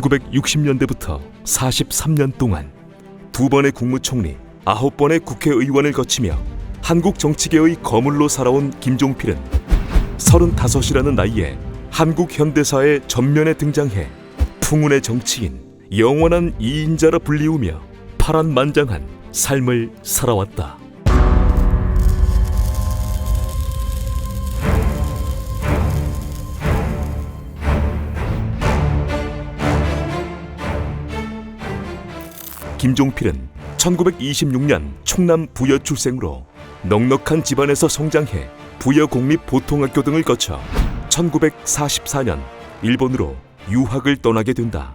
1960년대부터 43년 동안 두 번의 국무총리, 아홉 번의 국회의원을 거치며 한국 정치계의 거물로 살아온 김종필은 35이라는 나이에 한국 현대사의 전면에 등장해 풍운의 정치인, 영원한 이인자라 불리우며 파란만장한 삶을 살아왔다. 김종필은 1926년 충남 부여 출생으로 넉넉한 집안에서 성장해 부여 공립 보통학교 등을 거쳐 1944년 일본으로 유학을 떠나게 된다.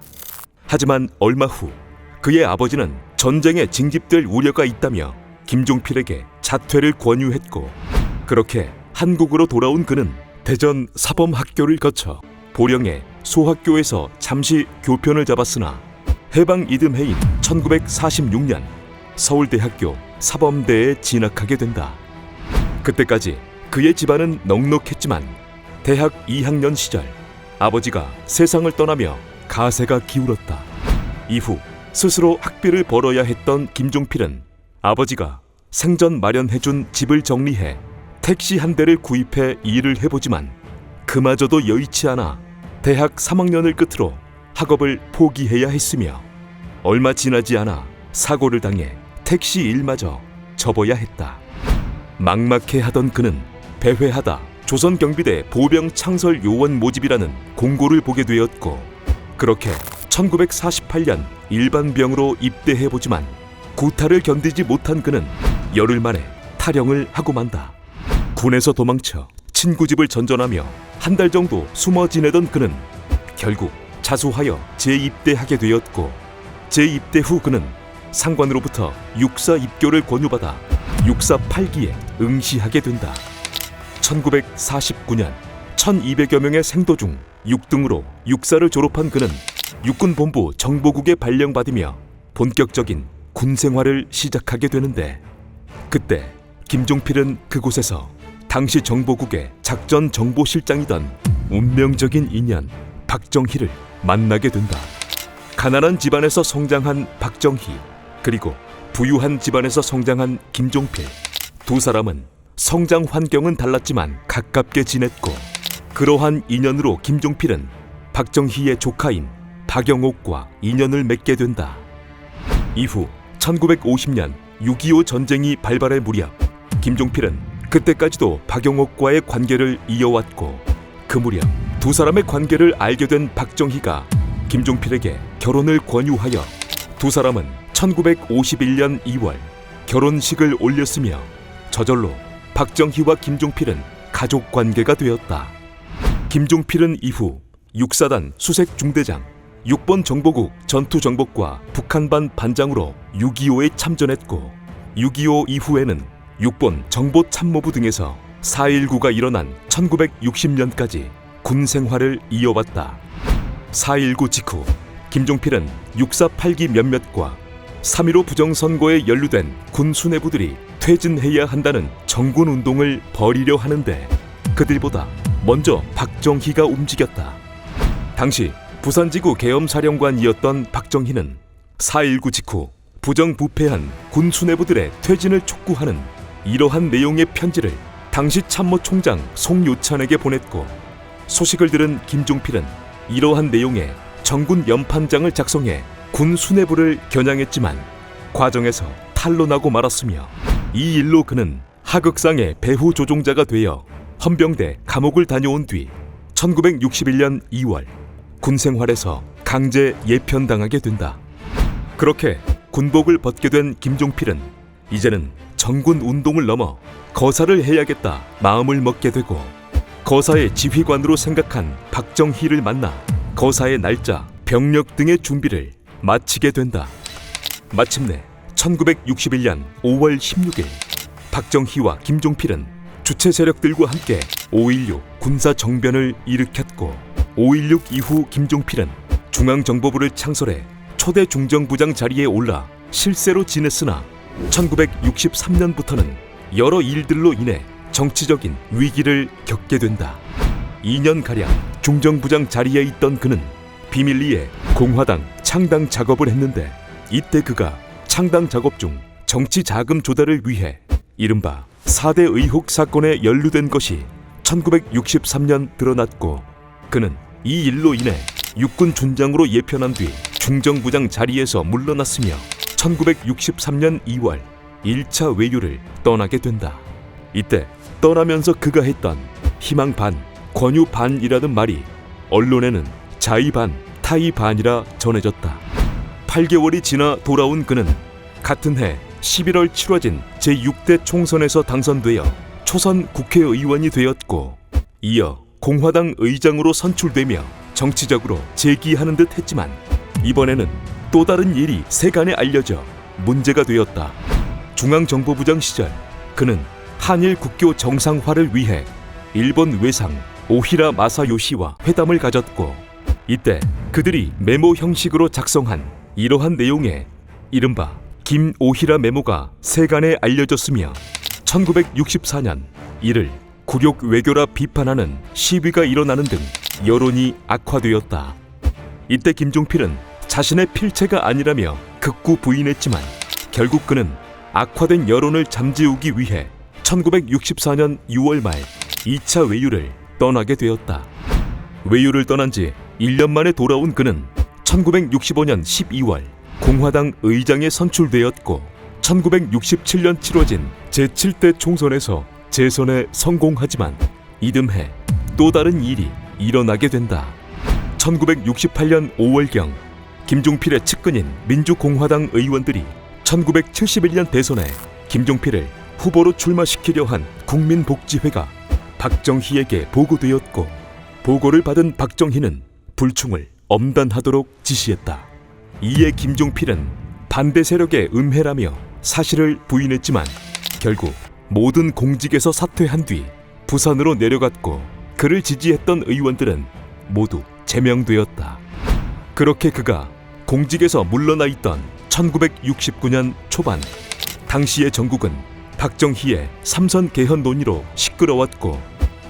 하지만 얼마 후 그의 아버지는 전쟁에 징집될 우려가 있다며 김종필에게 자퇴를 권유했고 그렇게 한국으로 돌아온 그는 대전 사범학교를 거쳐 보령의 소학교에서 잠시 교편을 잡았으나 해방 이듬해인 1946년 서울대학교 사범대에 진학하게 된다. 그때까지 그의 집안은 넉넉했지만 대학 2학년 시절 아버지가 세상을 떠나며 가세가 기울었다. 이후 스스로 학비를 벌어야 했던 김종필은 아버지가 생전 마련해준 집을 정리해 택시 한 대를 구입해 일을 해보지만 그마저도 여의치 않아 대학 3학년을 끝으로 학업을 포기해야 했으며 얼마 지나지 않아 사고를 당해 택시 일마저 접어야 했다. 막막해 하던 그는 배회하다 조선경비대 보병 창설 요원 모집이라는 공고를 보게 되었고 그렇게 1948년 일반병으로 입대해 보지만 구타를 견디지 못한 그는 열흘 만에 탈영을 하고 만다. 군에서 도망쳐 친구 집을 전전하며 한 달 정도 숨어 지내던 그는 결국 자수하여 재입대하게 되었고 재입대 후 그는 상관으로부터 육사 입교를 권유받아 육사 8기에 응시하게 된다. 1949년 1200여 명의 생도 중 6등으로 육사를 졸업한 그는 육군본부 정보국에 발령받으며 본격적인 군 생활을 시작하게 되는데 그때 김종필은 그곳에서 당시 정보국의 작전 정보실장이던 운명적인 인연 박정희를 만나게 된다. 가난한 집안에서 성장한 박정희 그리고 부유한 집안에서 성장한 김종필 두 사람은 성장 환경은 달랐지만 가깝게 지냈고 그러한 인연으로 김종필은 박정희의 조카인 박영옥과 인연을 맺게 된다. 이후 1950년 6.25 전쟁이 발발할 무렵 김종필은 그때까지도 박영옥과의 관계를 이어왔고 그 무렵 두 사람의 관계를 알게 된 박정희가 김종필에게 결혼을 권유하여 두 사람은 1951년 2월 결혼식을 올렸으며 저절로 박정희와 김종필은 가족 관계가 되었다. 김종필은 이후 육사단 수색 중대장, 6번 정보국 전투정복과 북한반 반장으로 6.25에 참전했고 6.25 이후에는 6번 정보참모부 등에서 4.19가 일어난 1960년까지 군 생활을 이어왔다. 4.19 직후 김종필은 육사 8기 몇몇과 3.15 부정선거에 연루된 군 수뇌부들이 퇴진해야 한다는 정군 운동을 벌이려 하는데 그들보다 먼저 박정희가 움직였다. 당시 부산지구 계엄사령관이었던 박정희는 4.19 직후 부정부패한 군 수뇌부들의 퇴진을 촉구하는 이러한 내용의 편지를 당시 참모총장 송유찬에게 보냈고 소식을 들은 김종필은 이러한 내용의 정군 연판장을 작성해 군 수뇌부를 겨냥했지만 과정에서 탄로나고 말았으며 이 일로 그는 하극상의 배후 조종자가 되어 헌병대 감옥을 다녀온 뒤 1961년 2월 군 생활에서 강제 예편당하게 된다. 그렇게 군복을 벗게 된 김종필은 이제는 정군 운동을 넘어 거사를 해야겠다 마음을 먹게 되고 거사의 지휘관으로 생각한 박정희를 만나 거사의 날짜, 병력 등의 준비를 마치게 된다. 마침내 1961년 5월 16일 박정희와 김종필은 주체 세력들과 함께 5.16 군사 정변을 일으켰고 5.16 이후 김종필은 중앙정보부를 창설해 초대 중정부장 자리에 올라 실세로 지냈으나 1963년부터는 여러 일들로 인해 정치적인 위기를 겪게 된다. 2년가량 중정부장 자리에 있던 그는 비밀리에 공화당 창당 작업을 했는데 이때 그가 창당 작업 중 정치 자금 조달을 위해 이른바 4대 의혹 사건에 연루된 것이 1963년 드러났고 그는 이 일로 인해 육군 준장으로 예편한 뒤 중정부장 자리에서 물러났으며 1963년 2월 1차 외유를 떠나게 된다. 이때 떠나면서 그가 했던 희망 반, 권유 반이라는 말이 언론에는 자의 반, 타의 반이라 전해졌다. 8개월이 지나 돌아온 그는 같은 해 11월 치러진 제6대 총선에서 당선되어 초선 국회의원이 되었고 이어 공화당 의장으로 선출되며 정치적으로 재기하는 듯 했지만 이번에는 또 다른 일이 세간에 알려져 문제가 되었다. 중앙정보부장 시절 그는 한일 국교 정상화를 위해 일본 외상 오히라 마사요시와 회담을 가졌고 이때 그들이 메모 형식으로 작성한 이러한 내용의 이른바 김오히라 메모가 세간에 알려졌으며 1964년 이를 굴욕 외교라 비판하는 시위가 일어나는 등 여론이 악화되었다. 이때 김종필은 자신의 필체가 아니라며 극구 부인했지만 결국 그는 악화된 여론을 잠재우기 위해 1964년 6월 말 2차 외유를 떠나게 되었다. 외유를 떠난 지 1년 만에 돌아온 그는 1965년 12월 공화당 의장에 선출되었고 1967년 치러진 제7대 총선에서 재선에 성공하지만 이듬해 또 다른 일이 일어나게 된다. 1968년 5월경 김종필의 측근인 민주공화당 의원들이 1971년 대선에 김종필을 후보로 출마시키려 한 국민복지회가 박정희에게 보고되었고 보고를 받은 박정희는 불충을 엄단하도록 지시했다. 이에 김종필은 반대 세력의 음해라며 사실을 부인했지만 결국 모든 공직에서 사퇴한 뒤 부산으로 내려갔고 그를 지지했던 의원들은 모두 제명되었다. 그렇게 그가 공직에서 물러나 있던 1969년 초반 당시의 전국은 박정희의 삼선 개헌 논의로 시끄러웠고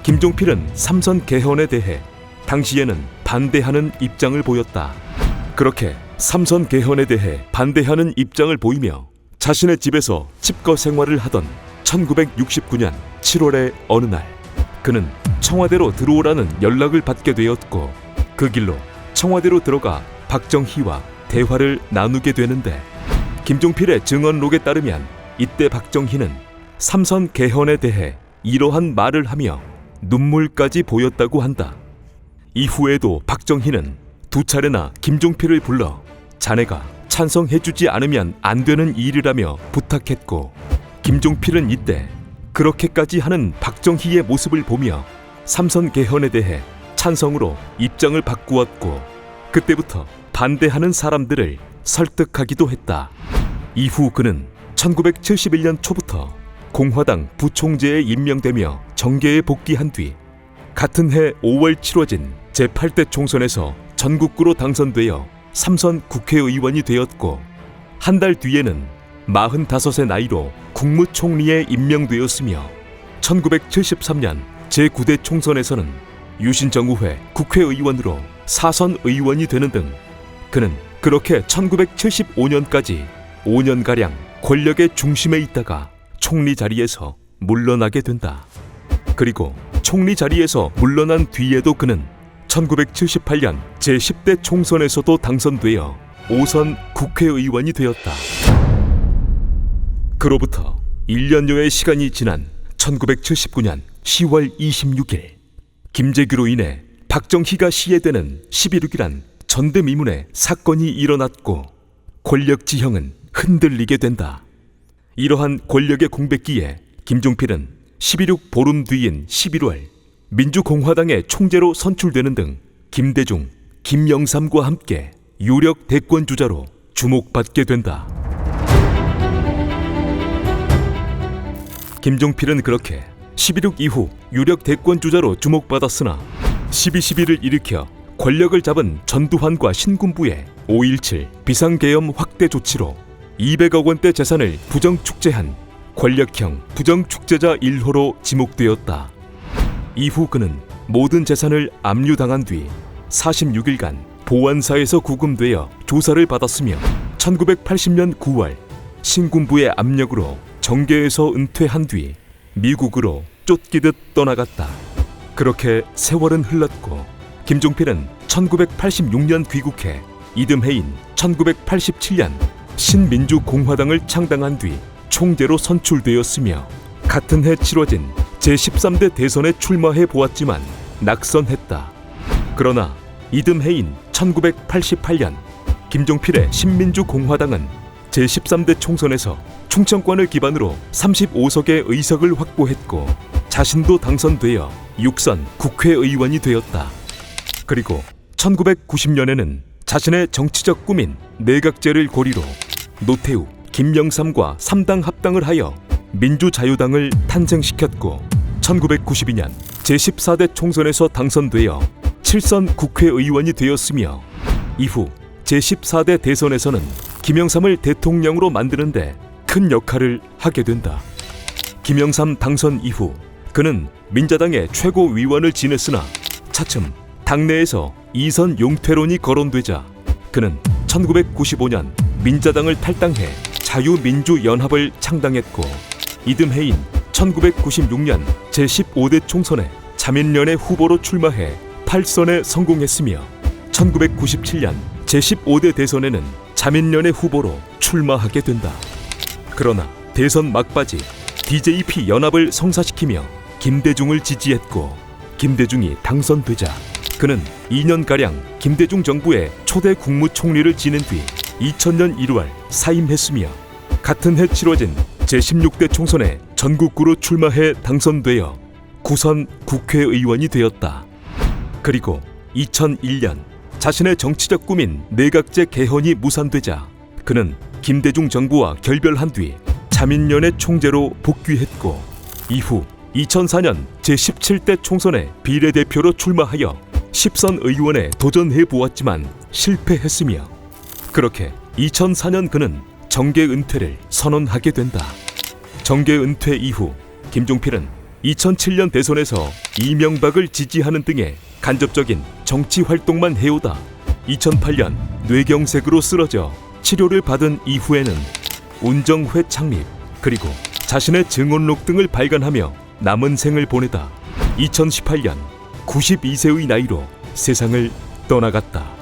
김종필은 삼선 개헌에 대해 당시에는 반대하는 입장을 보였다. 그렇게 삼선 개헌에 대해 반대하는 입장을 보이며 자신의 집에서 집거 생활을 하던 1969년 7월의 어느 날 그는 청와대로 들어오라는 연락을 받게 되었고 그 길로 청와대로 들어가 박정희와 대화를 나누게 되는데 김종필의 증언록에 따르면 이때 박정희는 삼선 개헌에 대해 이러한 말을 하며 눈물까지 보였다고 한다. 이후에도 박정희는 두 차례나 김종필을 불러 자네가 찬성해주지 않으면 안 되는 일이라며 부탁했고 김종필은 이때 그렇게까지 하는 박정희의 모습을 보며 삼선 개헌에 대해 찬성으로 입장을 바꾸었고 그때부터 반대하는 사람들을 설득하기도 했다. 이후 그는 1971년 초부터 공화당 부총재에 임명되며 정계에 복귀한 뒤 같은 해 5월 치러진 제8대 총선에서 전국구로 당선되어 삼선 국회의원이 되었고 한 달 뒤에는 45의 나이로 국무총리에 임명되었으며 1973년 제9대 총선에서는 유신정우회 국회의원으로 사선 의원이 되는 등 그는 그렇게 1975년까지 5년가량 권력의 중심에 있다가 총리 자리에서 물러나게 된다. 그리고 총리 자리에서 물러난 뒤에도 그는 1978년 제10대 총선에서도 당선되어 5선 국회의원이 되었다. 그로부터 1년여의 시간이 지난 1979년 10월 26일 김재규로 인해 박정희가 시해되는 11.6이란 전대미문의 사건이 일어났고 권력 지형은 흔들리게 된다. 이러한 권력의 공백기에 김종필은 11.6 보름 뒤인 11월 민주공화당의 총재로 선출되는 등 김대중, 김영삼과 함께 유력 대권 주자로 주목받게 된다. 김종필은 그렇게 11.6 이후 유력 대권 주자로 주목받았으나 12.12를 일으켜 권력을 잡은 전두환과 신군부의 5.17 비상계엄 확대 조치로 200억 원대 재산을 부정축제한 권력형 부정축제자 1호로 지목되었다. 이후 그는 모든 재산을 압류당한 뒤 46일간 보안사에서 구금되어 조사를 받았으며 1980년 9월 신군부의 압력으로 정계에서 은퇴한 뒤 미국으로 쫓기듯 떠나갔다. 그렇게 세월은 흘렀고 김종필은 1986년 귀국해 이듬해인 1987년 신민주공화당을 창당한 뒤 총재로 선출되었으며 같은 해 치러진 제13대 대선에 출마해 보았지만 낙선했다. 그러나 이듬해인 1988년 김종필의 신민주공화당은 제13대 총선에서 충청권을 기반으로 35석의 의석을 확보했고 자신도 당선되어 육선 국회의원이 되었다. 그리고 1990년에는 자신의 정치적 꿈인 내각제를 고리로 노태우, 김영삼과 3당 합당을 하여 민주자유당을 탄생시켰고 1992년 제14대 총선에서 당선되어 7선 국회의원이 되었으며 이후 제14대 대선에서는 김영삼을 대통령으로 만드는데 큰 역할을 하게 된다. 김영삼 당선 이후 그는 민자당의 최고위원을 지냈으나 차츰 당내에서 이선 용퇴론이 거론되자 그는 1995년 민자당을 탈당해 자유민주연합을 창당했고 이듬해인 1996년 제15대 총선에 자민련의 후보로 출마해 8선에 성공했으며 1997년 제15대 대선에는 자민련의 후보로 출마하게 된다. 그러나 대선 막바지 DJP 연합을 성사시키며 김대중을 지지했고 김대중이 당선되자 그는 2년가량 김대중 정부의 초대 국무총리를 지낸 뒤 2000년 1월 사임했으며 같은 해 치러진 제16대 총선에 전국구로 출마해 당선되어 구선 국회의원이 되었다. 그리고 2001년 자신의 정치적 꿈인 내각제 개헌이 무산되자 그는 김대중 정부와 결별한 뒤 자민련의 총재로 복귀했고 이후 2004년 제17대 총선에 비례대표로 출마하여 10선 의원에 도전해 보았지만 실패했으며 그렇게 2004년 그는 정계 은퇴를 선언하게 된다. 정계 은퇴 이후 김종필은 2007년 대선에서 이명박을 지지하는 등의 간접적인 정치 활동만 해오다 2008년 뇌경색으로 쓰러져 치료를 받은 이후에는 운정회 창립 그리고 자신의 증언록 등을 발간하며 남은 생을 보내다 2018년 92세의 나이로 세상을 떠나갔다.